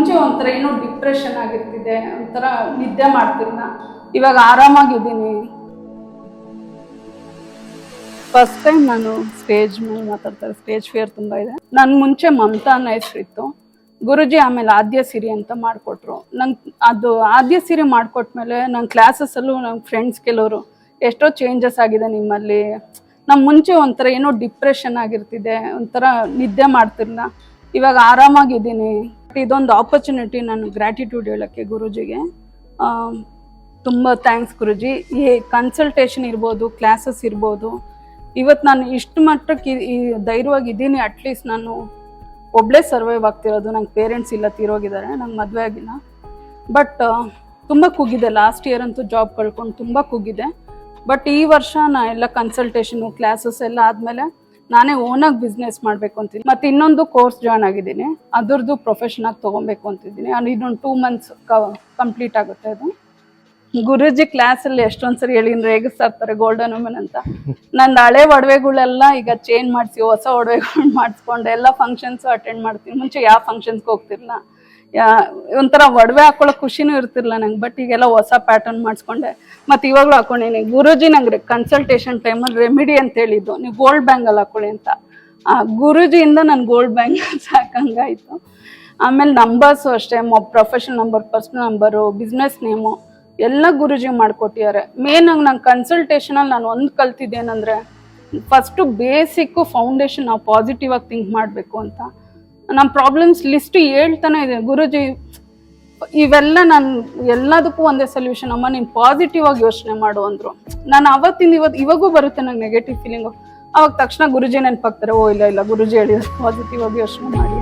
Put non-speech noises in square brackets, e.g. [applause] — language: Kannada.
ಮುಂಚೆ ಒಂಥರ ಏನೋ ಡಿಪ್ರೆಷನ್ ಆಗಿರ್ತಿದೆ, ಒಂಥರ ನಿದ್ದೆ ಮಾಡ್ತಿಲ್ಲ. ಇವಾಗ ಆರಾಮಾಗಿದ್ದೀನಿ. ಫಸ್ಟ್ ಟೈಮ್ ನಾನು ಸ್ಟೇಜ್ ಮೇಲೆ ಮಾತಾಡ್ತಾರೆ ಸ್ಟೇಜ್ ಫಿಯರ್ ತುಂಬ ಇದೆ. ನನ್ನ ಮುಂಚೆ ಮಮತಾ ಅನ್ನೋ ಹೆಸರಿತ್ತು ಗುರುಜಿ ಆಮೇಲೆ ಆದ್ಯ ಸಿರಿ ಅಂತ ಮಾಡಿಕೊಟ್ರು. ನಂಗೆ ಅದು ಆದ್ಯ ಸಿರಿ ಮಾಡಿಕೊಟ್ಮೇಲೆ ನನ್ನ ಕ್ಲಾಸಸ್ಸಲ್ಲೂ ನನ್ನ ಫ್ರೆಂಡ್ಸ್ ಕೆಲವರು ಎಷ್ಟೋ ಚೇಂಜಸ್ ಆಗಿದೆ ನಿಮ್ಮಲ್ಲಿ. ನಮ್ಮ ಮುಂಚೆ ಒಂಥರ ಏನೋ ಡಿಪ್ರೆಷನ್ ಆಗಿರ್ತಿದೆ, ಒಂಥರ ನಿದ್ದೆ ಮಾಡ್ತಿರ್ಲಿಲ್ಲ ಇವಾಗ ಆರಾಮಾಗಿದ್ದೀನಿ. ಇದೊಂದು ಆಪರ್ಚುನಿಟಿ ನಾನು ಗ್ರ್ಯಾಟಿಟ್ಯೂಡ್ ಹೇಳೋಕ್ಕೆ ಗುರುಜಿಗೆ. ತುಂಬ ಥ್ಯಾಂಕ್ಸ್ ಗುರುಜಿ. ಈ ಕನ್ಸಲ್ಟೇಷನ್ ಇರ್ಬೋದು ಕ್ಲಾಸಸ್ ಇರ್ಬೋದು. ಇವತ್ತು ನಾನು ಇಷ್ಟು ಮಟ್ಟಕ್ಕೆ ಈ- ಈ ಧೈರ್ಯವಾಗಿ ಇದ್ದೀನಿ. ಅಟ್ಲೀಸ್ಟ್ ನಾನು ಒಬ್ಳೇ ಸರ್ವೈವ್ ಆಗ್ತಿರೋದು. ನಂಗೆ ಪೇರೆಂಟ್ಸ್ ಇಲ್ಲ ತೀರೋಗಿದ್ದಾರೆ ನಂಗೆ ಮದುವೆ ಆಗಿಲ್ಲ. ಬಟ್ ತುಂಬ ಕುಗ್ಗಿದೆ ಲಾಸ್ಟ್ ಇಯರ್ ಅಂತೂ ಜಾಬ್ ಕಳ್ಕೊಂಡು ತುಂಬ ಕುಗ್ಗಿದೆ ಬಟ್ ಈ ವರ್ಷ ನಾ ಎಲ್ಲ ಕನ್ಸಲ್ಟೇಷನು ಕ್ಲಾಸಸ್ ಎಲ್ಲ ಆದಮೇಲೆ ನಾನೇ ಓನಾಗಿ ಬಿಸ್ನೆಸ್ ಮಾಡಬೇಕು ಅಂತಿದ್ದೀನಿ. ಮತ್ತೆ ಇನ್ನೊಂದು ಕೋರ್ಸ್ ಜಾಯ್ನ್ ಆಗಿದ್ದೀನಿ. ಅದರದ್ದು ಪ್ರೊಫೆಷನ್ ಆಗಿ ತೊಗೊಬೇಕು ಅಂತಿದ್ದೀನಿ. ಅದು ಇನ್ನೊಂದು ಟೂ ಮಂತ್ಸ್ ಕಂಪ್ಲೀಟ್ ಆಗುತ್ತೆ ಅದು. ಗುರುಜಿ ಕ್ಲಾಸಲ್ಲಿ ಎಷ್ಟೊಂದು ಸರಿ ಹೇಳಿ ರೇಗಿಸ್ತಾ ಇರ್ತಾರೆ ಗೋಲ್ಡನ್ ವುಮೆನ್ ಅಂತ. ನಂದು ಹಳೆ ಒಡವೆಗಳೆಲ್ಲ ಈಗ ಚೇಂಜ್ ಮಾಡಿಸಿ, ಹೊಸ ಒಡವೆಗಳು [laughs] ಮಾಡಿಸ್ಕೊಂಡು, ಎಲ್ಲ ಫಂಕ್ಷನ್ಸು ಅಟೆಂಡ್ ಮಾಡ್ತೀನಿ. ಮುಂಚೆ ಯಾವ ಫಂಕ್ಷನ್ಸ್ಗೆ ಹೋಗ್ತಿರಲ್ಲ ಯಾ ಒಂಥರ ಒಡವೆ ಹಾಕೊಳ್ಳೋ ಖುಷಿನೂ ಇರ್ತಿರ್ಲಿಲ್ಲ ನಂಗೆ. ಬಟ್ ಈಗೆಲ್ಲ ಹೊಸ ಪ್ಯಾಟರ್ನ್ ಮಾಡಿಸ್ಕೊಂಡೆ. ಮತ್ತು ಇವಾಗಲೂ ಹಾಕೊಂಡಿನಿ. ಗುರುಜಿ ನಂಗೆ ಕನ್ಸಲ್ಟೇಷನ್ ಟೈಮಲ್ಲಿ ರೆಮಿಡಿ ಅಂತ ಹೇಳಿದ್ದು. ನೀವು ಗೋಲ್ಡ್ ಬ್ಯಾಂಗಲ್ ಹಾಕೊಳ್ಳಿ ಅಂತ. ಆ, ಗುರುಜಿಯಿಂದ ನಾನು ಗೋಲ್ಡ್ ಬ್ಯಾಂಗಲ್ಸ್ [laughs] ಸಾಕಂಗಾಯಿತು. ಆಮೇಲೆ ನಂಬರ್ಸು ಅಷ್ಟೇ, ಮೊ profession number personal number business name ಎಲ್ಲ ಗುರುಜಿ ಮಾಡಿಕೊಟ್ಟಿದ್ದಾರೆ. ಮೇನ್ ಆಗಿ ನಾನು ಕನ್ಸಲ್ಟೇಷನಲ್ಲಿ ನಾನು ಒಂದು ಕಲ್ತಿದ್ದೇನೆಂದರೆ ಫಸ್ಟು ಬೇಸಿಕ್ಕು ಫೌಂಡೇಶನ್ ನಾವು ಪಾಸಿಟಿವ್ ಆಗಿ ಥಿಂಕ್ ಮಾಡಬೇಕು ಅಂತ. ನಮ್ಮ ಪ್ರಾಬ್ಲಮ್ಸ್ ಲಿಸ್ಟ್ ಹೇಳ್ತಾನೆ ಇದೆ. ಗುರುಜಿ, ಇವೆಲ್ಲ ನಾನು, ಎಲ್ಲದಕ್ಕೂ ಒಂದೇ ಸೊಲ್ಯೂಷನ್ ಅಮ್ಮ, ನೀನು ಪಾಸಿಟಿವ್ ಆಗಿ ಯೋಚನೆ ಮಾಡು ಅಂದರು. ನಾನು ಅವತ್ತಿಂದ ಇವತ್ತು ಇವಾಗೂ ಬರುತ್ತೆ ನಂಗೆ ನೆಗೆಟಿವ್ ಫೀಲಿಂಗು ಅವಾಗ ತಕ್ಷಣ ಗುರುಜಿ ನೆನಪಾಗ್ತಾರೆ, ಓ ಇಲ್ಲ ಇಲ್ಲ, ಗುರುಜಿ ಹೇಳಿದ್ರು ಪಾಸಿಟಿವ್ ಆಗಿ ಯೋಚನೆ ಮಾಡಿ